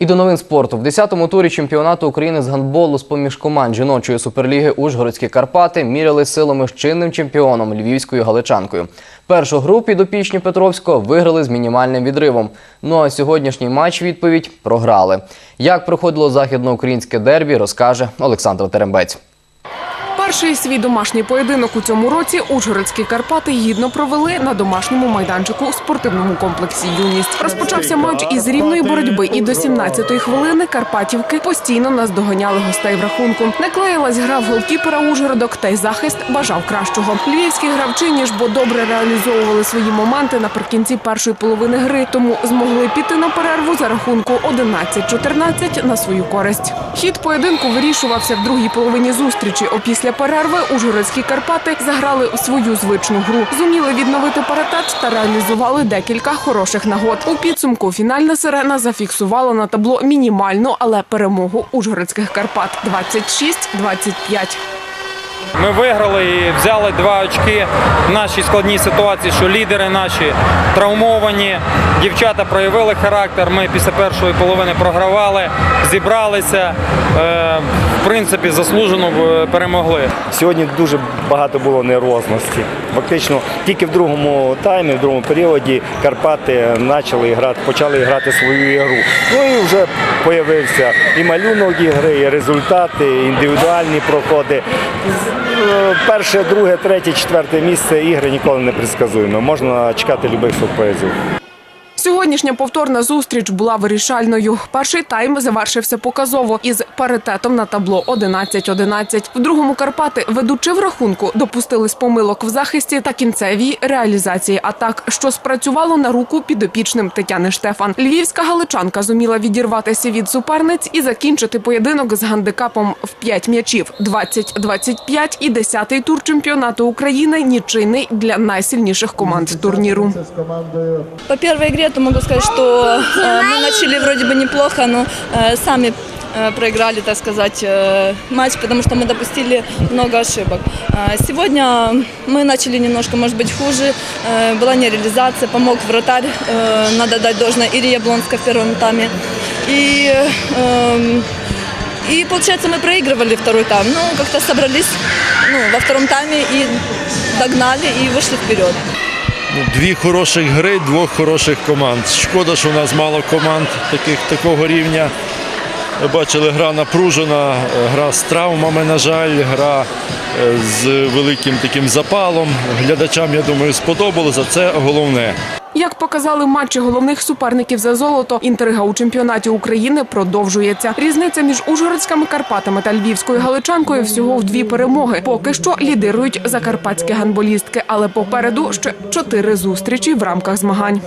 І до новин спорту. В 10-му турі чемпіонату України з гандболу з поміж команд жіночої суперліги Ужгородські Карпати міряли силами з чинним чемпіоном львівською галичанкою. Першу гру підопічні Петровського виграли з мінімальним відривом. Ну а сьогоднішній матч відповідь програли. Як проходило західноукраїнське дербі, розкаже Олександр Терембець. Перший свій домашній поєдинок у цьому році Ужгородські Карпати гідно провели на домашньому майданчику у спортивному комплексі Юність. Розпочався матч із рівної боротьби, і до 17-ї хвилини Карпатівки постійно наздоганяли гостей в рахунку. Не клеїлась гра в голкіпера Ужгородок, та й захист бажав кращого. Львівські гравчині ж бо добре реалізовували свої моменти наприкінці першої половини гри, тому змогли піти на перерву за рахунку 11-14 на свою користь. Хід поєдинку вирішувався в другій половині зустрічі. Опісля перерви Ужгородські Карпати заграли в свою звичну гру, зуміли відновити паритет та реалізували декілька хороших нагод. У підсумку фінальна сирена зафіксувала на табло мінімальну, але перемогу Ужгородських Карпат 26-25. Ми виграли і взяли два очки в нашій складній ситуації, що лідери наші травмовані. Дівчата проявили характер. Ми після першої половини програвали, зібралися. В принципі, заслужено е, перемогли. Сьогодні дуже багато було нервозності. Фактично, тільки в другому таймі, в другому періоді Карпати почали грати, почали грати свою ігру. Ну і вже з'явився і малюнок ігри, і результати, і індивідуальні проходи. Е, Перше, друге, третє, четверте місце ігри ніколи не предсказуємо. Можна чекати будь-яких сюрпризів. Сьогоднішня повторна зустріч була вирішальною. Перший тайм завершився показово із паритетом на табло 11-11. В другому Карпати, ведучи в рахунку, допустились помилок в захисті та кінцевій реалізації атак, що спрацювало на руку підопічним Тетяни Штефан. Львівська галичанка зуміла відірватися від суперниць і закінчити поєдинок з гандикапом в 5 м'ячів 20-25 і 10-й тур чемпіонату України нічийний для найсильніших команд турніру. По первой игре то могу сказать, что э, мы начали вроде бы неплохо, но э, сами э, проиграли, так сказать, матч, потому что мы допустили много ошибок. Сегодня мы начали немножко, может быть, хуже. Была нереализация, помог вратарь, надо дать должное, Ире Яблонска в первом тайме. И, эм, и получается, мы проигрывали второй тайм. Ну, как-то собрались ну, во втором тайме и догнали и вышли вперед. Ну, Дві хороших гри, двох хороших команд. Шкода, що у нас мало команд таких, такого рівня. Ми бачили, гра напружена, гра з травмами, на жаль, гра е, з великим таким запалом. Глядачам, я думаю, сподобалося. Це головне. Як показали матчі головних суперників за золото, інтрига у чемпіонаті України продовжується. Різниця між Ужгородськими Карпатами та Львівською Галичанкою всього в дві перемоги. Поки що лідирують закарпатські гандболістки, але попереду ще чотири зустрічі в рамках змагань.